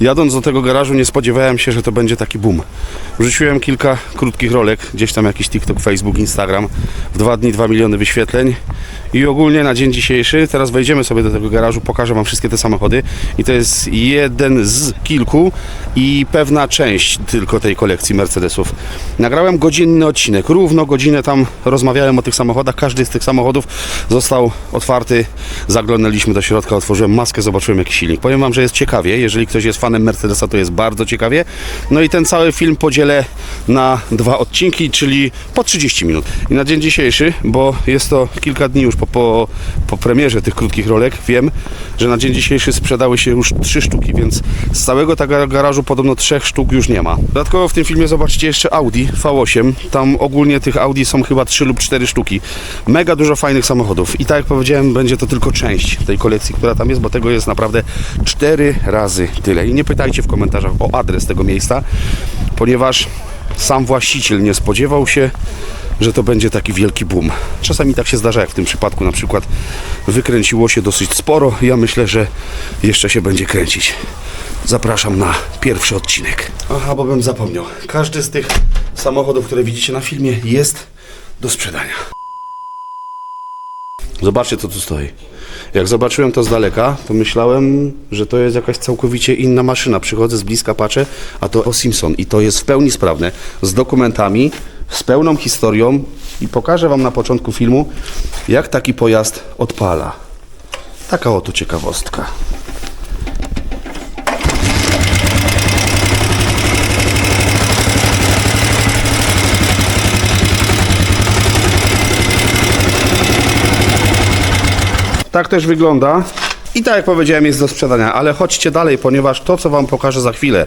Jadąc do tego garażu nie spodziewałem się, że to będzie taki boom. Wrzuciłem kilka krótkich rolek, gdzieś tam jakiś TikTok, Facebook, Instagram. W dwa dni 2 miliony wyświetleń. I ogólnie na dzień dzisiejszy, teraz wejdziemy sobie do tego garażu, pokażę Wam wszystkie te samochody. I to jest jeden z kilku i pewna część tylko tej kolekcji Mercedesów. Nagrałem godzinny odcinek, równo godzinę tam rozmawiałem o tych samochodach. Każdy z tych samochodów został otwarty. Zaglądaliśmy do środka, otworzyłem maskę, zobaczyłem jaki silnik. Powiem Wam, że jest ciekawie. Jeżeli ktoś jest Mercedesa, to jest bardzo ciekawie. No i ten cały film podzielę na dwa odcinki, czyli po 30 minut. I na dzień dzisiejszy, bo jest to kilka dni już po, po, po premierze tych krótkich rolek, wiem, że na dzień dzisiejszy sprzedały się już trzy sztuki, więc z całego tego garażu podobno trzech sztuk już nie ma. Dodatkowo w tym filmie zobaczcie jeszcze Audi V8. Tam ogólnie tych Audi są chyba trzy lub cztery sztuki. Mega dużo fajnych samochodów. I tak jak powiedziałem, będzie to tylko część tej kolekcji, która tam jest, bo tego jest naprawdę cztery razy tyle. I nie pytajcie w komentarzach o adres tego miejsca, ponieważ sam właściciel nie spodziewał się, że to będzie taki wielki boom. Czasami tak się zdarza, jak w tym przypadku na przykład wykręciło się dosyć sporo. Ja myślę, że jeszcze się będzie kręcić. Zapraszam na pierwszy odcinek. Aha, bo bym zapomniał. Każdy z tych samochodów, które widzicie na filmie jest do sprzedania. Zobaczcie, co tu stoi. Jak zobaczyłem to z daleka, to myślałem, że to jest jakaś całkowicie inna maszyna. Przychodzę z bliska, patrzę, a to o Simpson i to jest w pełni sprawne, z dokumentami, z pełną historią i pokażę Wam na początku filmu, jak taki pojazd odpala. Taka oto ciekawostka. Tak też wygląda. I tak jak powiedziałem, jest do sprzedania, ale chodźcie dalej, ponieważ to, co Wam pokażę za chwilę,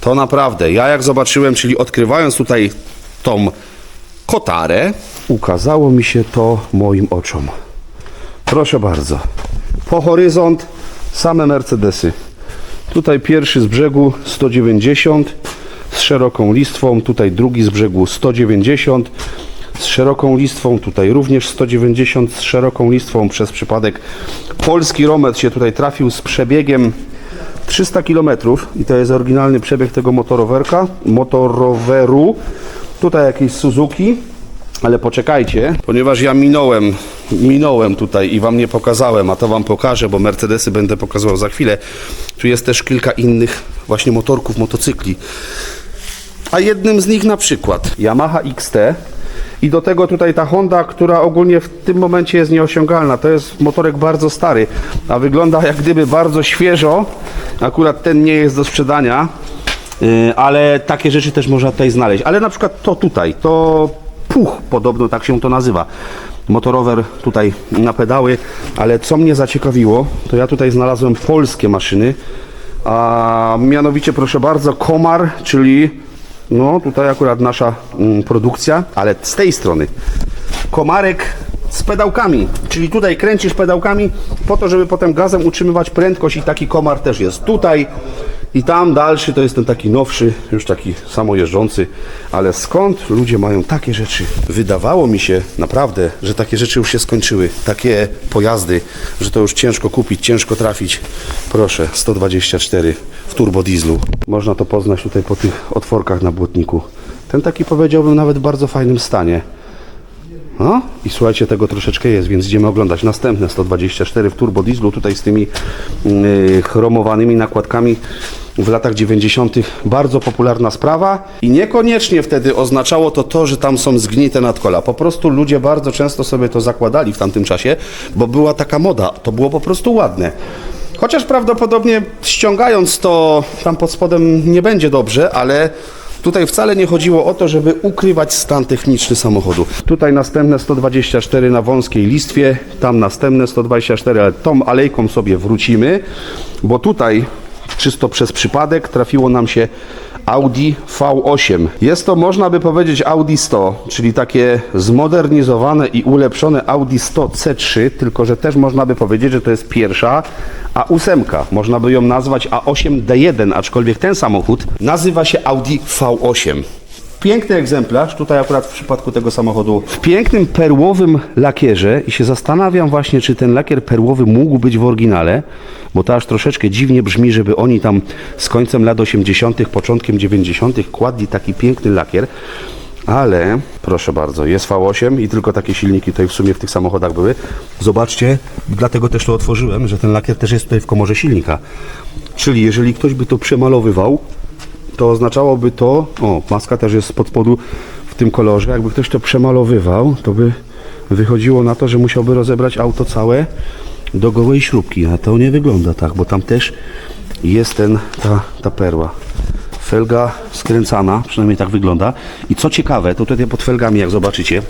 to naprawdę, ja jak zobaczyłem, czyli odkrywając tutaj tą kotarę, ukazało mi się to moim oczom. Proszę bardzo. Po horyzont same Mercedesy. Tutaj pierwszy z brzegu 190 z szeroką listwą, tutaj drugi z brzegu 190 z szeroką listwą, tutaj również 190 z szeroką listwą. Przez przypadek polski romet się tutaj trafił z przebiegiem 300 km i to jest oryginalny przebieg tego motorowerka, motoroweru. Tutaj jakieś Suzuki, ale poczekajcie, ponieważ ja minąłem, minąłem tutaj i Wam nie pokazałem, a to Wam pokażę, bo Mercedesy będę pokazywał za chwilę. Tu jest też kilka innych właśnie motorków, motocykli. A jednym z nich na przykład Yamaha XT i do tego tutaj ta Honda, która ogólnie w tym momencie jest nieosiągalna. To jest motorek bardzo stary, a wygląda jak gdyby bardzo świeżo. Akurat ten nie jest do sprzedania, yy, ale takie rzeczy też można tutaj znaleźć. Ale na przykład to tutaj, to puch podobno tak się to nazywa. Motorower tutaj na pedały, ale co mnie zaciekawiło, to ja tutaj znalazłem polskie maszyny, a mianowicie proszę bardzo Komar, czyli no tutaj akurat nasza mm, produkcja, ale z tej strony. Komarek z pedałkami, czyli tutaj kręcisz pedałkami po to, żeby potem gazem utrzymywać prędkość i taki komar też jest tutaj. I tam dalszy to jest ten taki nowszy, już taki samojeżdżący, ale skąd ludzie mają takie rzeczy? Wydawało mi się naprawdę, że takie rzeczy już się skończyły, takie pojazdy, że to już ciężko kupić, ciężko trafić. Proszę, 124 w turbodieslu. Można to poznać tutaj po tych otworkach na błotniku. Ten taki powiedziałbym nawet w bardzo fajnym stanie. No i słuchajcie, tego troszeczkę jest, więc idziemy oglądać następne 124 w turbo dieslu, tutaj z tymi yy, chromowanymi nakładkami w latach 90. Bardzo popularna sprawa i niekoniecznie wtedy oznaczało to to, że tam są zgnite nadkola. Po prostu ludzie bardzo często sobie to zakładali w tamtym czasie, bo była taka moda, to było po prostu ładne. Chociaż prawdopodobnie ściągając to tam pod spodem nie będzie dobrze, ale Tutaj wcale nie chodziło o to, żeby ukrywać stan techniczny samochodu. Tutaj następne 124 na wąskiej listwie, tam następne 124, ale tą alejką sobie wrócimy, bo tutaj czysto przez przypadek trafiło nam się Audi V8. Jest to, można by powiedzieć, Audi 100, czyli takie zmodernizowane i ulepszone Audi 100 C3, tylko że też można by powiedzieć, że to jest pierwsza A8. Można by ją nazwać A8 D1, aczkolwiek ten samochód nazywa się Audi V8. Piękny egzemplarz, tutaj akurat w przypadku tego samochodu, w pięknym perłowym lakierze i się zastanawiam właśnie, czy ten lakier perłowy mógł być w oryginale, bo to aż troszeczkę dziwnie brzmi, żeby oni tam z końcem lat 80., początkiem 90. kładli taki piękny lakier. Ale proszę bardzo, jest V8 i tylko takie silniki tutaj w sumie w tych samochodach były. Zobaczcie, dlatego też to otworzyłem, że ten lakier też jest tutaj w komorze silnika. Czyli jeżeli ktoś by to przemalowywał, to oznaczałoby to, o, maska też jest spod spodu w tym kolorze, jakby ktoś to przemalowywał, to by wychodziło na to, że musiałby rozebrać auto całe do gołej śrubki, a to nie wygląda tak, bo tam też jest ten, ta, ta perła. Felga skręcana, przynajmniej tak wygląda. I co ciekawe, to tutaj pod felgami, jak zobaczycie,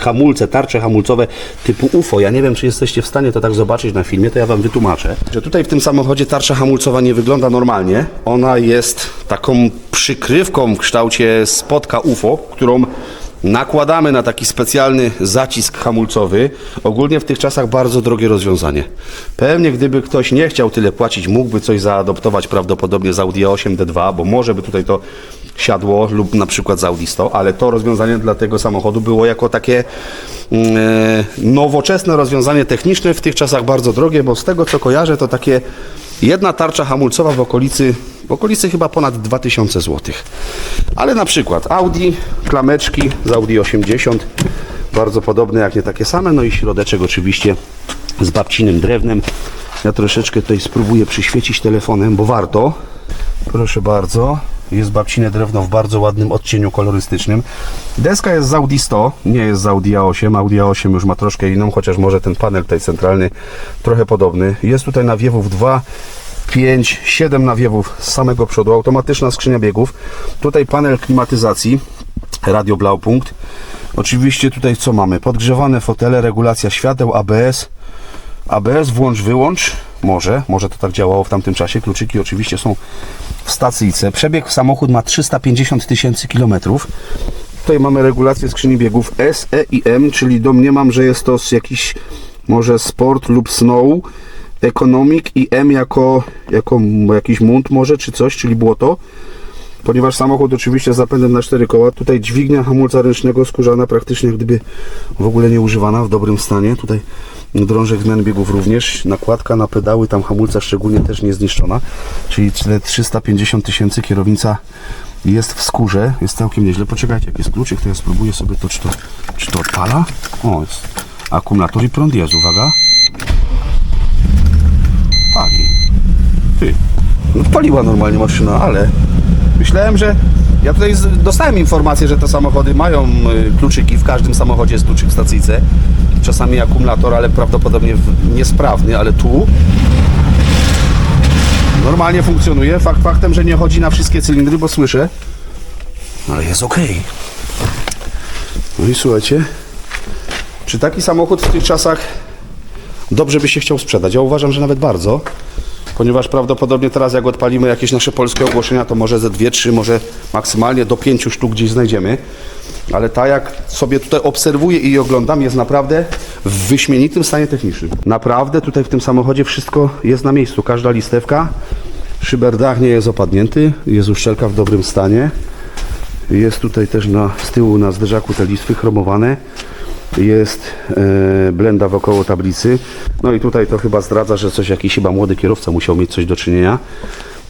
hamulce, tarcze hamulcowe typu UFO. Ja nie wiem, czy jesteście w stanie to tak zobaczyć na filmie, to ja Wam wytłumaczę. Że tutaj w tym samochodzie tarcza hamulcowa nie wygląda normalnie. Ona jest taką przykrywką w kształcie spotka UFO, którą nakładamy na taki specjalny zacisk hamulcowy. Ogólnie w tych czasach bardzo drogie rozwiązanie. Pewnie gdyby ktoś nie chciał tyle płacić, mógłby coś zaadoptować prawdopodobnie z Audi A8 D2, bo może by tutaj to siadło lub na przykład z Audi 100, ale to rozwiązanie dla tego samochodu było jako takie e, nowoczesne rozwiązanie techniczne, w tych czasach bardzo drogie, bo z tego co kojarzę to takie jedna tarcza hamulcowa w okolicy, w okolicy chyba ponad 2000 zł. Ale na przykład Audi, klameczki z Audi 80, bardzo podobne jak nie takie same, no i środeczek oczywiście z babcinym drewnem. Ja troszeczkę tutaj spróbuję przyświecić telefonem, bo warto. Proszę bardzo. Jest babcine drewno w bardzo ładnym odcieniu kolorystycznym. Deska jest z Audi 100, nie jest z Audi A8. Audi A8 już ma troszkę inną, chociaż może ten panel tutaj centralny trochę podobny. Jest tutaj nawiewów 2, 5, 7 nawiewów z samego przodu, automatyczna skrzynia biegów. Tutaj panel klimatyzacji, radio Blaupunkt. Oczywiście tutaj co mamy? Podgrzewane fotele, regulacja świateł, ABS, ABS włącz, wyłącz. Może, może to tak działało w tamtym czasie. Kluczyki oczywiście są w stacyjce. Przebieg samochód ma 350 tysięcy kilometrów. Tutaj mamy regulację skrzyni biegów S, E i M, czyli domniemam, że jest to jakiś może sport lub snow, economic i M jako, jako jakiś munt może, czy coś, czyli błoto ponieważ samochód oczywiście z zapędem na 4 koła. Tutaj dźwignia hamulca ręcznego skórzana praktycznie gdyby w ogóle nie używana, w dobrym stanie. Tutaj drążek zmian biegów również, nakładka na pedały, tam hamulca szczególnie też nie zniszczona, czyli te 350 tysięcy kierownica jest w skórze, jest całkiem nieźle. Poczekajcie, jak jest kluczyk, to ja spróbuję sobie to, czy to, czy to odpala. O, jest akumulator i prąd jest, uwaga. Pali. Ty, no paliła normalnie maszyna, ale myślałem, że ja tutaj dostałem informację, że te samochody mają y, kluczyki, w każdym samochodzie jest kluczyk w stacyjce. Czasami akumulator, ale prawdopodobnie niesprawny, ale tu normalnie funkcjonuje. Fakt faktem, że nie chodzi na wszystkie cylindry, bo słyszę, ale jest ok. No i słuchajcie, czy taki samochód w tych czasach dobrze by się chciał sprzedać? Ja uważam, że nawet bardzo ponieważ prawdopodobnie teraz jak odpalimy jakieś nasze polskie ogłoszenia, to może ze dwie, trzy, może maksymalnie do pięciu sztuk gdzieś znajdziemy. Ale ta jak sobie tutaj obserwuję i oglądam, jest naprawdę w wyśmienitym stanie technicznym. Naprawdę tutaj w tym samochodzie wszystko jest na miejscu. Każda listewka, szyberdach nie jest opadnięty, jest uszczelka w dobrym stanie. Jest tutaj też na, z tyłu na zderzaku te listwy chromowane. Jest e, blenda wokoło tablicy. No i tutaj to chyba zdradza, że coś jakiś chyba młody kierowca musiał mieć coś do czynienia,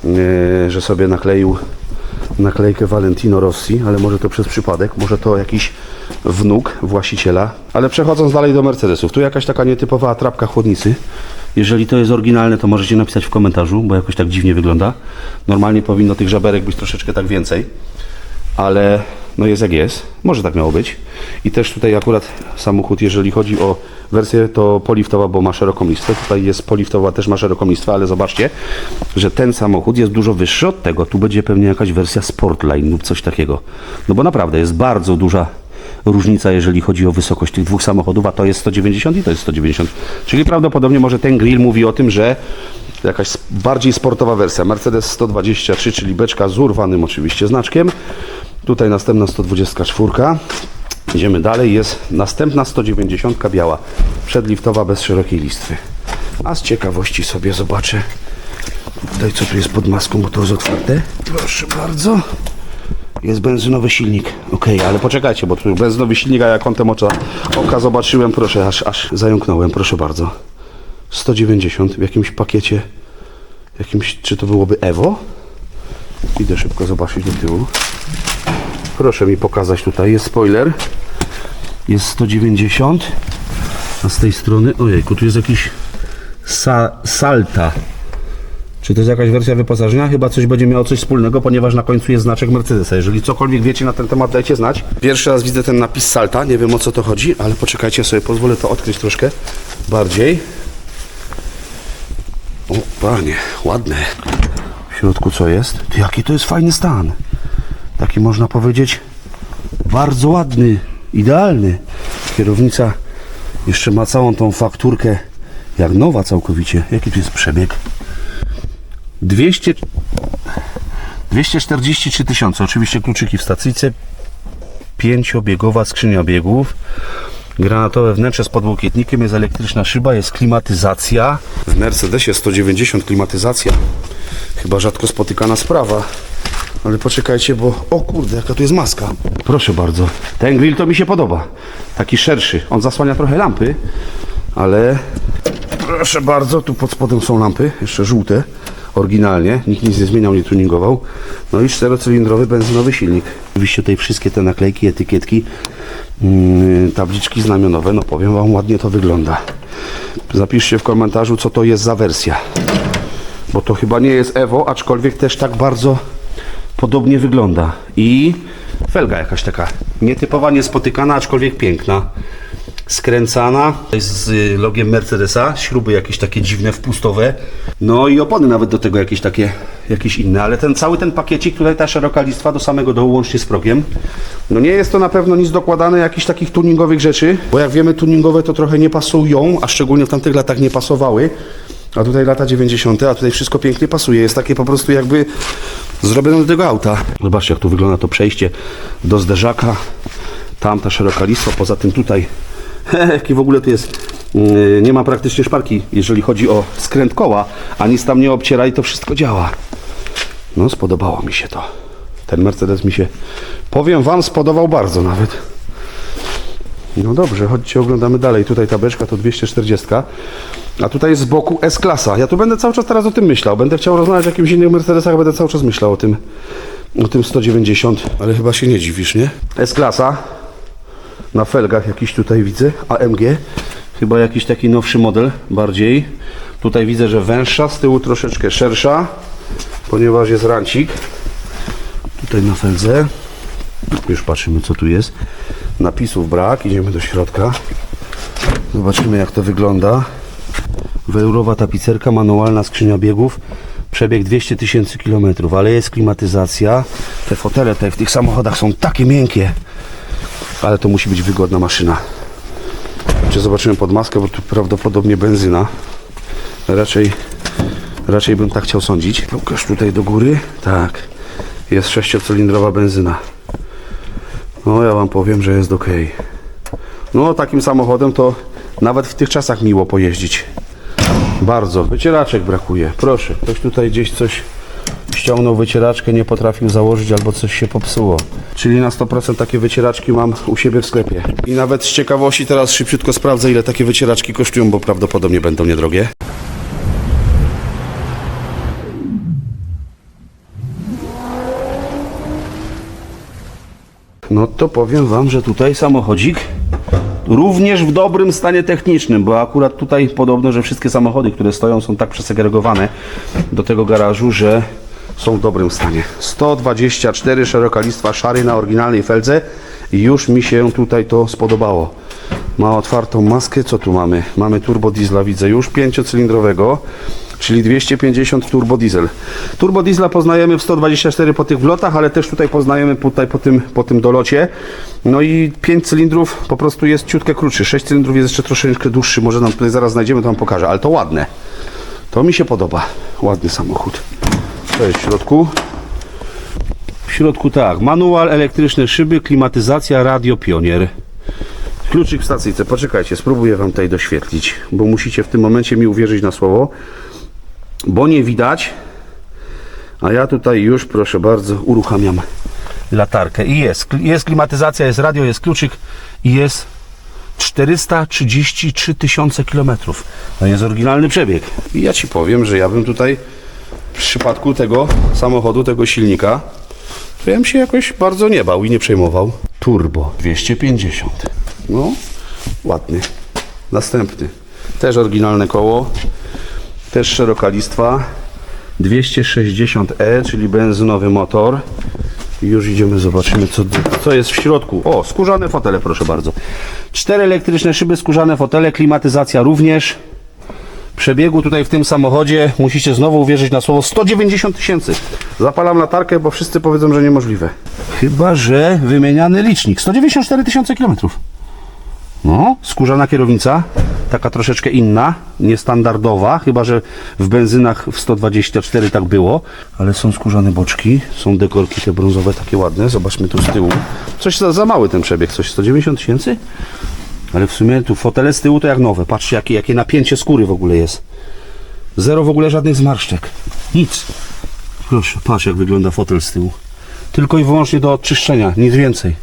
e, że sobie nakleił naklejkę Valentino Rossi, ale może to przez przypadek, może to jakiś wnuk właściciela. Ale przechodząc dalej do Mercedesów, tu jakaś taka nietypowa atrapka chłodnicy. Jeżeli to jest oryginalne, to możecie napisać w komentarzu, bo jakoś tak dziwnie wygląda. Normalnie powinno tych żaberek być troszeczkę tak więcej ale no jest jak jest. Może tak miało być. I też tutaj akurat samochód, jeżeli chodzi o wersję, to poliftowa, bo ma szeroką. Tutaj jest poliftowa, też ma szeroką ale zobaczcie, że ten samochód jest dużo wyższy od tego. Tu będzie pewnie jakaś wersja Sportline lub coś takiego. No bo naprawdę jest bardzo duża różnica, jeżeli chodzi o wysokość tych dwóch samochodów, a to jest 190 i to jest 190. Czyli prawdopodobnie może ten grill mówi o tym, że jakaś bardziej sportowa wersja. Mercedes 123, czyli beczka z urwanym oczywiście znaczkiem. Tutaj następna 124. Idziemy dalej. Jest następna 190 biała. Przedliftowa bez szerokiej listwy. A z ciekawości sobie zobaczę tutaj co tu jest pod maską, bo to jest otwarte. Proszę bardzo. jest benzynowy silnik. Okej, ale poczekajcie, bo tu benzynowy silnik, a ja kątem ocza, oka zobaczyłem, proszę, aż, aż zająknąłem, proszę bardzo. 190 w jakimś pakiecie, jakimś, czy to byłoby Evo? Idę szybko zobaczyć do tyłu. Proszę mi pokazać tutaj, jest spoiler. Jest 190. A z tej strony, ojejku, tu jest jakiś sa, Salta. Czy to jest jakaś wersja wyposażenia? Chyba coś będzie miało coś wspólnego, ponieważ na końcu jest znaczek Mercedesa. Jeżeli cokolwiek wiecie na ten temat, dajcie znać. Pierwszy raz widzę ten napis Salta, nie wiem o co to chodzi, ale poczekajcie sobie, pozwolę to odkryć troszkę bardziej. O, panie, ładne. W środku co jest? Ty, jaki to jest fajny stan. Taki można powiedzieć bardzo ładny, idealny. Kierownica jeszcze ma całą tą fakturkę jak nowa całkowicie. Jaki tu jest przebieg? 200, 243 tysiące. Oczywiście kluczyki w stacyjce. Pięciobiegowa skrzynia biegów. Granatowe wnętrze z podłokietnikiem, jest elektryczna szyba, jest klimatyzacja. W Mercedesie 190 klimatyzacja. Chyba rzadko spotykana sprawa. Ale poczekajcie, bo o kurde, jaka tu jest maska. Proszę bardzo. Ten grill to mi się podoba. Taki szerszy. On zasłania trochę lampy, ale proszę bardzo, tu pod spodem są lampy, jeszcze żółte. Oryginalnie, nikt nic nie zmieniał, nie tuningował. No i czterocylindrowy benzynowy silnik. Oczywiście tutaj wszystkie te naklejki, etykietki, mm, tabliczki znamionowe, no powiem Wam, ładnie to wygląda. Zapiszcie w komentarzu, co to jest za wersja. Bo to chyba nie jest Evo, aczkolwiek też tak bardzo podobnie wygląda. I felga jakaś taka nietypowa, niespotykana, aczkolwiek piękna. Skręcana z y, logiem Mercedesa, śruby jakieś takie dziwne, wpustowe. No i opony nawet do tego jakieś takie, jakieś inne, ale ten cały ten pakiecik, tutaj ta szeroka listwa do samego dołu łącznie z progiem. No nie jest to na pewno nic dokładane jakichś takich tuningowych rzeczy, bo jak wiemy tuningowe to trochę nie pasują, a szczególnie w tamtych latach nie pasowały. A tutaj lata 90., a tutaj wszystko pięknie pasuje. Jest takie po prostu jakby zrobione do tego auta. Zobaczcie, jak tu wygląda to przejście do zderzaka. Tam ta szeroka listwa, poza tym tutaj, jaki w ogóle to jest, yy, nie ma praktycznie szparki, jeżeli chodzi o skręt koła, a nic tam nie obciera i to wszystko działa. No, spodobało mi się to. Ten Mercedes mi się, powiem Wam, spodobał bardzo nawet. No dobrze, chodźcie, oglądamy dalej. Tutaj ta beczka to 240, a tutaj jest z boku S-klasa. Ja tu będę cały czas teraz o tym myślał. Będę chciał rozmawiać o jakimś innym Mercedesach, będę cały czas myślał o tym, o tym 190, ale chyba się nie dziwisz, nie? S-klasa na felgach jakiś tutaj widzę, AMG. Chyba jakiś taki nowszy model, bardziej. Tutaj widzę, że węższa, z tyłu troszeczkę szersza, ponieważ jest rancik. Tutaj na feldze. Już patrzymy, co tu jest. Napisów brak, idziemy do środka. Zobaczymy, jak to wygląda. Welurowa tapicerka, manualna skrzynia biegów. Przebieg 200 tysięcy kilometrów, ale jest klimatyzacja. Te fotele tutaj w tych samochodach są takie miękkie, ale to musi być wygodna maszyna. Czy zobaczymy pod maskę, bo tu prawdopodobnie benzyna. Raczej, raczej bym tak chciał sądzić. Pokaż tutaj do góry. Tak, jest sześciocylindrowa benzyna. No ja wam powiem, że jest ok. No takim samochodem to nawet w tych czasach miło pojeździć. Bardzo. Wycieraczek brakuje. Proszę. Ktoś tutaj gdzieś coś ściągnął wycieraczkę, nie potrafił założyć albo coś się popsuło. Czyli na 100% takie wycieraczki mam u siebie w sklepie. I nawet z ciekawości teraz szybciutko sprawdzę ile takie wycieraczki kosztują, bo prawdopodobnie będą niedrogie. No to powiem Wam, że tutaj samochodzik również w dobrym stanie technicznym, bo akurat tutaj podobno, że wszystkie samochody, które stoją są tak przesegregowane do tego garażu, że są w dobrym stanie. 124 szeroka listwa szary na oryginalnej feldze już mi się tutaj to spodobało. Ma otwartą maskę, co tu mamy? Mamy turbo diesla, widzę już, pięciocylindrowego, czyli 250 turbo diesel. Turbo diesla poznajemy w 124 po tych wlotach, ale też tutaj poznajemy tutaj po tym, po tym dolocie. No i 5 cylindrów po prostu jest ciutkę krótszy, 6 cylindrów jest jeszcze troszeczkę dłuższy, może nam tutaj zaraz znajdziemy, to wam pokażę, ale to ładne. To mi się podoba. Ładny samochód. Co jest w środku? W środku tak, manual, elektryczne szyby, klimatyzacja, radio, pionier. Kluczyk w stacyjce, poczekajcie, spróbuję Wam tutaj doświetlić, bo musicie w tym momencie mi uwierzyć na słowo, bo nie widać, a ja tutaj już, proszę bardzo, uruchamiam latarkę. I jest. Jest klimatyzacja, jest radio, jest kluczyk i jest 433 tysiące kilometrów. To jest oryginalny przebieg. I ja Ci powiem, że ja bym tutaj w przypadku tego samochodu, tego silnika, to ja bym się jakoś bardzo nie bał i nie przejmował. Turbo 250. No, ładny. Następny. Też oryginalne koło. Też szeroka listwa. 260e, czyli benzynowy motor. Już idziemy, zobaczymy co, co jest w środku. O, skórzane fotele, proszę bardzo. Cztery elektryczne szyby, skórzane fotele, klimatyzacja również. Przebiegu tutaj w tym samochodzie, musicie znowu uwierzyć na słowo, 190 tysięcy. Zapalam latarkę, bo wszyscy powiedzą, że niemożliwe. Chyba, że wymieniany licznik. 194 tysiące kilometrów. No, skórzana kierownica, taka troszeczkę inna, niestandardowa, chyba że w benzynach w 124 tak było, ale są skórzane boczki, są dekorki te brązowe takie ładne, zobaczmy tu z tyłu. Coś za, za mały ten przebieg, coś 190 tysięcy? Ale w sumie tu fotele z tyłu to jak nowe, patrzcie jakie, jakie napięcie skóry w ogóle jest. Zero w ogóle żadnych zmarszczek, nic. Proszę, patrz jak wygląda fotel z tyłu. Tylko i wyłącznie do odczyszczenia, nic więcej.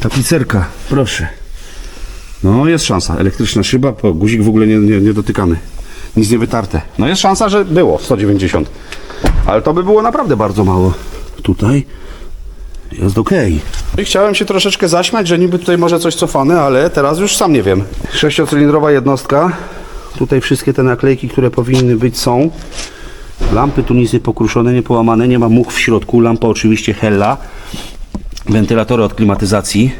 Tapicerka, proszę. No jest szansa. Elektryczna szyba, guzik w ogóle nie, nie, nie dotykany. Nic nie wytarte. No jest szansa, że było 190. Ale to by było naprawdę bardzo mało. Tutaj jest ok. I chciałem się troszeczkę zaśmiać, że niby tutaj może coś cofane, ale teraz już sam nie wiem. Sześciocylindrowa jednostka. Tutaj wszystkie te naklejki, które powinny być są. Lampy tu nic nie pokruszone, nie połamane, nie ma much w środku. Lampa oczywiście Hella. Wentylatory od klimatyzacji.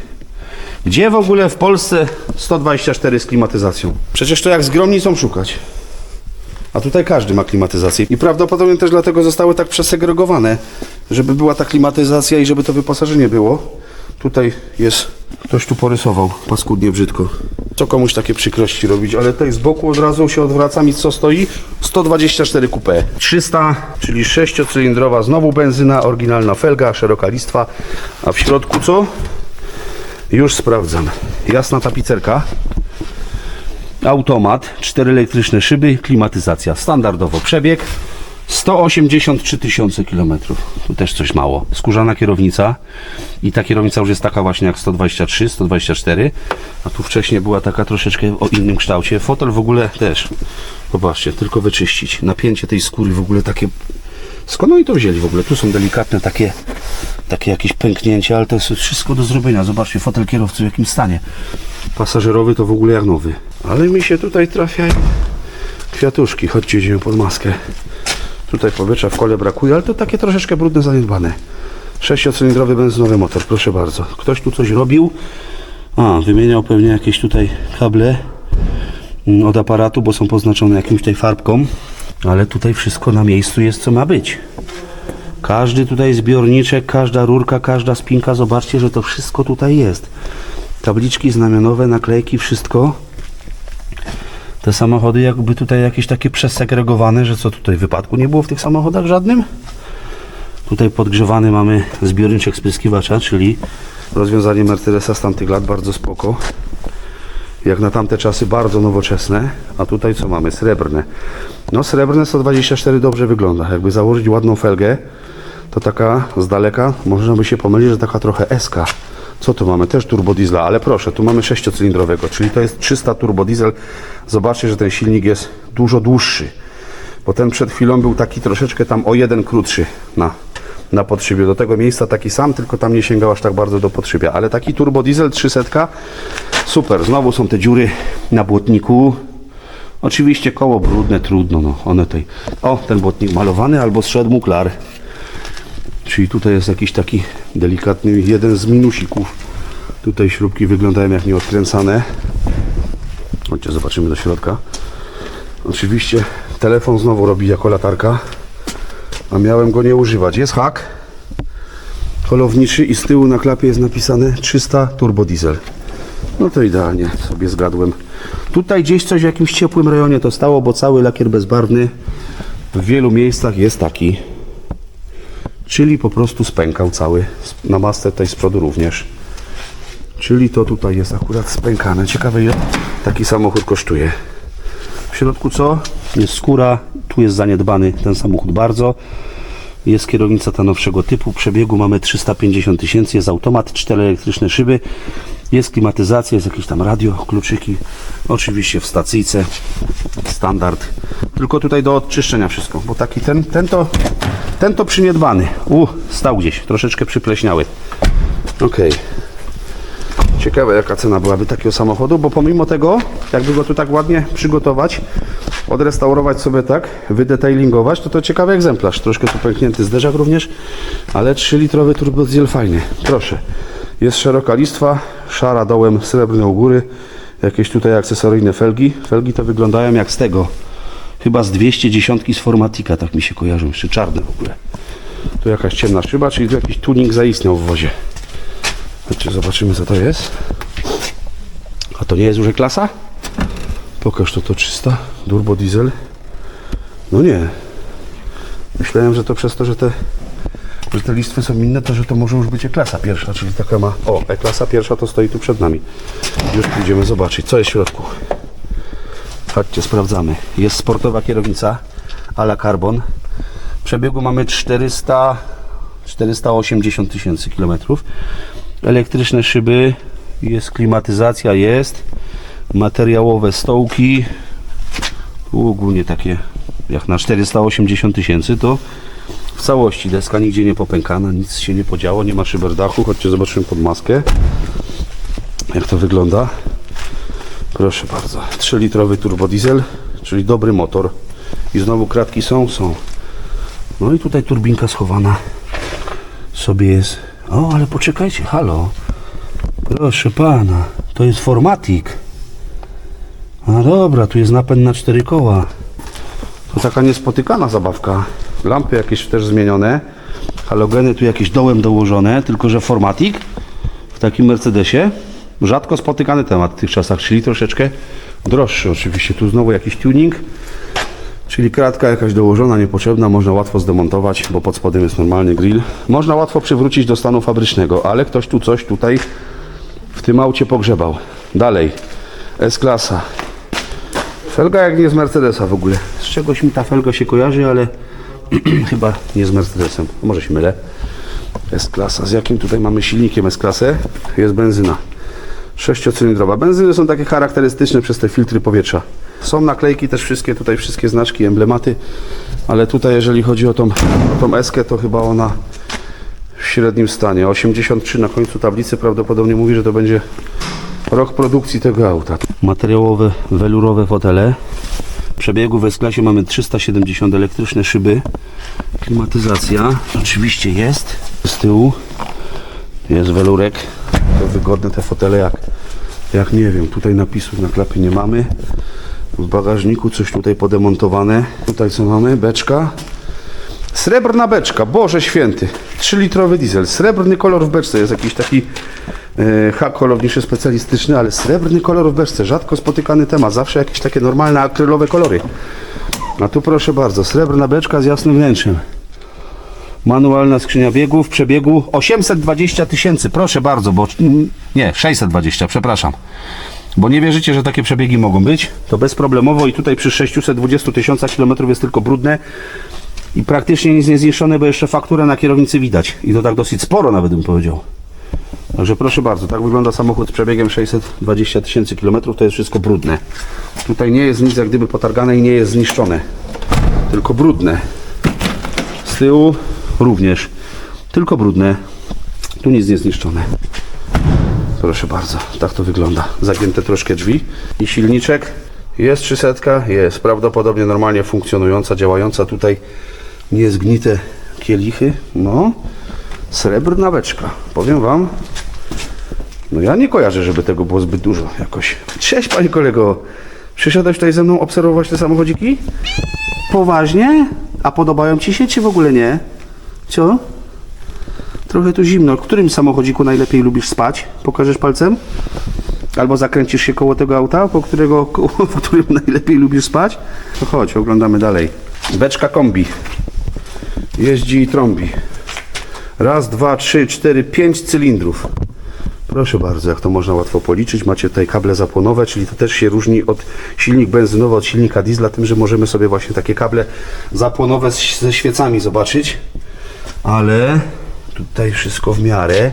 Gdzie w ogóle w Polsce 124 z klimatyzacją? Przecież to jak z gromnicą szukać. A tutaj każdy ma klimatyzację. I prawdopodobnie też dlatego zostały tak przesegregowane, żeby była ta klimatyzacja i żeby to wyposażenie było. Tutaj jest, ktoś tu porysował paskudnie brzydko. Co komuś takie przykrości robić, ale tutaj z boku od razu się odwracam i co stoi? 124 coupé. 300, czyli sześciocylindrowa, znowu benzyna, oryginalna felga, szeroka listwa. A w środku co? Już sprawdzam. Jasna tapicerka. Automat, cztery elektryczne szyby, klimatyzacja. Standardowo przebieg 183 tysiące kilometrów. Tu też coś mało. Skórzana kierownica i ta kierownica już jest taka właśnie jak 123, 124, a tu wcześniej była taka troszeczkę o innym kształcie. Fotel w ogóle też. Popatrzcie, tylko wyczyścić. Napięcie tej skóry w ogóle takie Skąd oni to wzięli w ogóle? Tu są delikatne takie, takie jakieś pęknięcia, ale to jest wszystko do zrobienia. Zobaczcie, fotel kierowcy w jakim stanie. Pasażerowy to w ogóle jak nowy. Ale mi się tutaj trafiają kwiatuszki. Chodźcie, idziemy pod maskę. Tutaj powietrza w kole brakuje, ale to takie troszeczkę brudne, zaniedbane. Sześciocylindrowy benzynowy motor, proszę bardzo. Ktoś tu coś robił. A, wymieniał pewnie jakieś tutaj kable mm, od aparatu, bo są poznaczone jakimś tutaj farbką. Ale tutaj wszystko na miejscu jest, co ma być. Każdy tutaj zbiorniczek, każda rurka, każda spinka, zobaczcie, że to wszystko tutaj jest. Tabliczki znamionowe, naklejki, wszystko. Te samochody jakby tutaj jakieś takie przesegregowane, że co tutaj wypadku nie było w tych samochodach żadnym. Tutaj podgrzewany mamy zbiorniczek spryskiwacza, czyli rozwiązanie Mercedesa z tamtych lat, bardzo spoko. Jak na tamte czasy bardzo nowoczesne, a tutaj co mamy? Srebrne. No srebrne 124 dobrze wygląda. Jakby założyć ładną felgę, to taka z daleka można by się pomylić, że taka trochę SK. Co tu mamy? Też turbodiesla, ale proszę, tu mamy sześciocylindrowego, czyli to jest 300 turbodiesel. Zobaczcie, że ten silnik jest dużo dłuższy, bo ten przed chwilą był taki troszeczkę tam o jeden krótszy na, na podszybie. Do tego miejsca taki sam, tylko tam nie sięgał aż tak bardzo do podszybia, ale taki turbodiesel 300 super. Znowu są te dziury na błotniku. Oczywiście koło brudne, trudno, no one tutaj. O, ten błotnik malowany albo zszedł mu klar. Czyli tutaj jest jakiś taki delikatny jeden z minusików. Tutaj śrubki wyglądają jak nieodkręcane. Chodźcie, zobaczymy do środka. Oczywiście telefon znowu robi jako latarka, a miałem go nie używać. Jest hak holowniczy i z tyłu na klapie jest napisane 300 turbo diesel. No to idealnie sobie zgadłem. Tutaj gdzieś coś w jakimś ciepłym rejonie to stało, bo cały lakier bezbarwny w wielu miejscach jest taki. Czyli po prostu spękał cały. Na masce tutaj z przodu również. Czyli to tutaj jest akurat spękane. Ciekawe ile taki samochód kosztuje. W środku co? Jest skóra. Tu jest zaniedbany ten samochód bardzo. Jest kierownica ta nowszego typu. Przebiegu mamy 350 tysięcy. Jest automat, cztery elektryczne szyby. Jest klimatyzacja, jest jakieś tam radio, kluczyki. Oczywiście w stacyjce. Standard. Tylko tutaj do odczyszczenia wszystko. Bo taki ten, ten to, ten to przyniedbany. U, stał gdzieś. Troszeczkę przypleśniały. Okej. Ciekawe jaka cena byłaby takiego samochodu, bo pomimo tego, jakby go tu tak ładnie przygotować, odrestaurować sobie tak, wydetailingować, to to ciekawy egzemplarz. Troszkę tu pęknięty zderzak również, ale 3-litrowy turbodiesel fajny. Proszę. Jest szeroka listwa, szara dołem, srebrne u góry, jakieś tutaj akcesoryjne felgi. Felgi to wyglądają jak z tego, chyba z 210 z Formatika, tak mi się kojarzą, jeszcze czarne w ogóle. Tu jakaś ciemna szyba, czyli tu jakiś tuning zaistniał w wozie. Chodźcie, zobaczymy co to jest. A to nie jest już klasa? Pokaż to, to 300. Turbo diesel. No nie. Myślałem, że to przez to, że te, że te listwy są inne, to że to może już być E-klasa pierwsza, czyli taka ma... O, E-klasa pierwsza to stoi tu przed nami. Już pójdziemy zobaczyć, co jest w środku. Chodźcie, sprawdzamy. Jest sportowa kierownica a la Carbon. Przebiegu mamy 400, 480 tysięcy kilometrów. Elektryczne szyby, jest klimatyzacja, jest. Materiałowe stołki. Tu ogólnie takie jak na 480 tysięcy to w całości deska nigdzie nie popękana, nic się nie podziało, nie ma szyberdachu. Chodźcie zobaczymy pod maskę jak to wygląda. Proszę bardzo. 3-litrowy turbodiesel, czyli dobry motor. I znowu kratki są? Są. No i tutaj turbinka schowana sobie jest. O, ale poczekajcie, halo. Proszę pana, to jest formatik. No dobra, tu jest napęd na cztery koła. To taka niespotykana zabawka. Lampy jakieś też zmienione. Halogeny tu jakieś dołem dołożone, tylko że formatik w takim Mercedesie. Rzadko spotykany temat w tych czasach, czyli troszeczkę droższy. Oczywiście tu znowu jakiś tuning. Czyli kratka jakaś dołożona, niepotrzebna, można łatwo zdemontować, bo pod spodem jest normalny grill. Można łatwo przywrócić do stanu fabrycznego, ale ktoś tu coś tutaj w tym aucie pogrzebał. Dalej, S-klasa. Felga jak nie z Mercedesa w ogóle. Z czegoś mi ta felga się kojarzy, ale chyba nie z Mercedesem. Może się mylę. S-klasa. Z jakim tutaj mamy silnikiem S-klasę? Jest benzyna. Sześciocylindrowa. Benzyny są takie charakterystyczne przez te filtry powietrza. Są naklejki też wszystkie, tutaj wszystkie znaczki, emblematy, ale tutaj jeżeli chodzi o tą, tą eskę, to chyba ona w średnim stanie. 83 na końcu tablicy prawdopodobnie mówi, że to będzie rok produkcji tego auta. Materiałowe, welurowe fotele. Przebiegu w S-klasie mamy 370 elektryczne szyby. Klimatyzacja oczywiście jest. Z tyłu jest welurek. To wygodne te fotele jak, jak nie wiem. Tutaj napisów na klapie nie mamy. W bagażniku coś tutaj podemontowane. Tutaj co mamy? Beczka. Srebrna beczka, Boże święty. 3-litrowy diesel. Srebrny kolor w beczce. Jest jakiś taki e, hak holowniczy specjalistyczny, ale srebrny kolor w beczce. Rzadko spotykany temat. Zawsze jakieś takie normalne akrylowe kolory. A tu proszę bardzo, srebrna beczka z jasnym wnętrzem. Manualna skrzynia biegów, przebiegu 820 tysięcy. Proszę bardzo, bo nie, 620, przepraszam. Bo nie wierzycie, że takie przebiegi mogą być. To bezproblemowo i tutaj przy 620 tysiącach kilometrów jest tylko brudne i praktycznie nic nie zniszczone, bo jeszcze fakturę na kierownicy widać. I to tak dosyć sporo nawet bym powiedział. Także proszę bardzo, tak wygląda samochód z przebiegiem 620 tysięcy kilometrów. To jest wszystko brudne. Tutaj nie jest nic jak gdyby potargane i nie jest zniszczone. Tylko brudne. Z tyłu również. Tylko brudne. Tu nic nie zniszczone. Proszę bardzo, tak to wygląda. Zagięte troszkę drzwi i silniczek. Jest 300, jest prawdopodobnie normalnie funkcjonująca, działająca. Tutaj niezgnite kielichy. No, srebrna beczka. Powiem Wam, no ja nie kojarzę, żeby tego było zbyt dużo jakoś. Cześć Panie kolego, przyszedłeś tutaj ze mną obserwować te samochodziki? Poważnie? A podobają Ci się, czy w ogóle nie? Co? Trochę tu zimno. W którym samochodziku najlepiej lubisz spać? Pokażesz palcem? Albo zakręcisz się koło tego auta, po którego, koło, w którym najlepiej lubisz spać? To chodź, oglądamy dalej. Beczka kombi. Jeździ i trąbi. Raz, dwa, trzy, cztery, pięć cylindrów. Proszę bardzo, jak to można łatwo policzyć. Macie tutaj kable zapłonowe, czyli to też się różni od silnik benzynowy od silnika diesla, tym, że możemy sobie właśnie takie kable zapłonowe ze świecami zobaczyć. ale tutaj wszystko w miarę.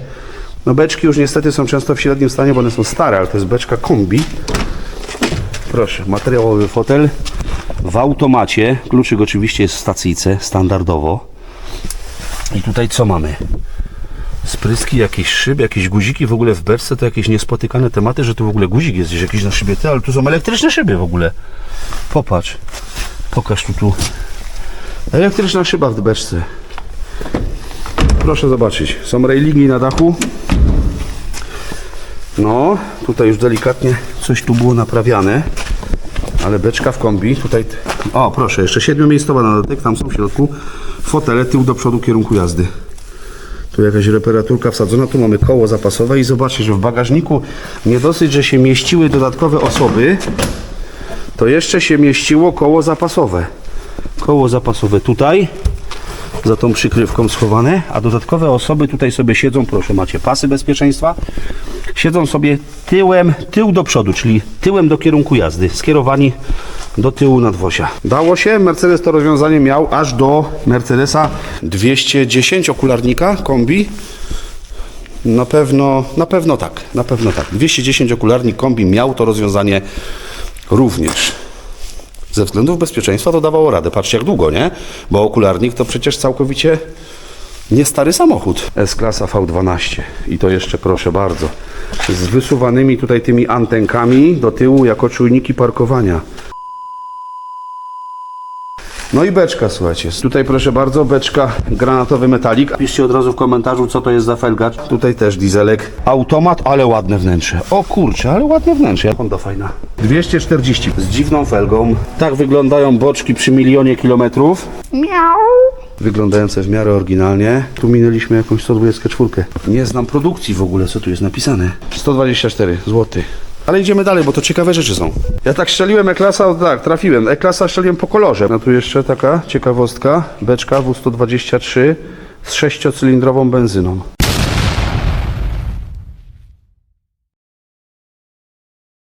No beczki już niestety są często w średnim stanie, bo one są stare, ale to jest beczka kombi. Proszę, materiałowy fotel w automacie. Kluczyk oczywiście jest w stacyjce, standardowo. I tutaj co mamy? Spryski, jakieś szyby, jakieś guziki w ogóle w beczce to jakieś niespotykane tematy, że tu w ogóle guzik jest gdzieś jakiś na szybie, ale tu są elektryczne szyby w ogóle. Popatrz. Pokaż tu tu. Elektryczna szyba w beczce. Proszę zobaczyć. Są railingi na dachu. No, tutaj już delikatnie coś tu było naprawiane. Ale beczka w kombi. Tutaj. O, proszę, jeszcze siedmiomiejscowa na dodatek. Tam są w środku fotele tył do przodu kierunku jazdy. Tu jakaś reparaturka wsadzona, tu mamy koło zapasowe i zobaczcie, że w bagażniku nie dosyć, że się mieściły dodatkowe osoby, to jeszcze się mieściło koło zapasowe. Koło zapasowe tutaj, za tą przykrywką schowane, a dodatkowe osoby tutaj sobie siedzą, proszę, macie pasy bezpieczeństwa, siedzą sobie tyłem, tył do przodu, czyli tyłem do kierunku jazdy, skierowani do tyłu nadwozia. Dało się, Mercedes to rozwiązanie miał aż do Mercedesa 210 okularnika kombi. Na pewno, na pewno tak, na pewno tak. 210 okularnik kombi miał to rozwiązanie również. Ze względów bezpieczeństwa to dawało radę. Patrzcie jak długo, nie? Bo okularnik to przecież całkowicie nie stary samochód. S-klasa V12 i to jeszcze proszę bardzo z wysuwanymi tutaj tymi antenkami do tyłu jako czujniki parkowania. No i beczka, słuchajcie. Tutaj proszę bardzo, beczka granatowy metalik. Piszcie od razu w komentarzu, co to jest za felgacz. Tutaj też dieselek. Automat, ale ładne wnętrze. O kurczę, ale ładne wnętrze. Honda fajna. 240 z dziwną felgą. Tak wyglądają boczki przy milionie kilometrów. Miau. Wyglądające w miarę oryginalnie. Tu minęliśmy jakąś 124. Nie znam produkcji w ogóle, co tu jest napisane. 124 zł. Ale idziemy dalej, bo to ciekawe rzeczy są. Ja tak strzeliłem E-klasa, tak, trafiłem. E-klasa strzeliłem po kolorze. No tu jeszcze taka ciekawostka. Beczka W123 z sześciocylindrową benzyną.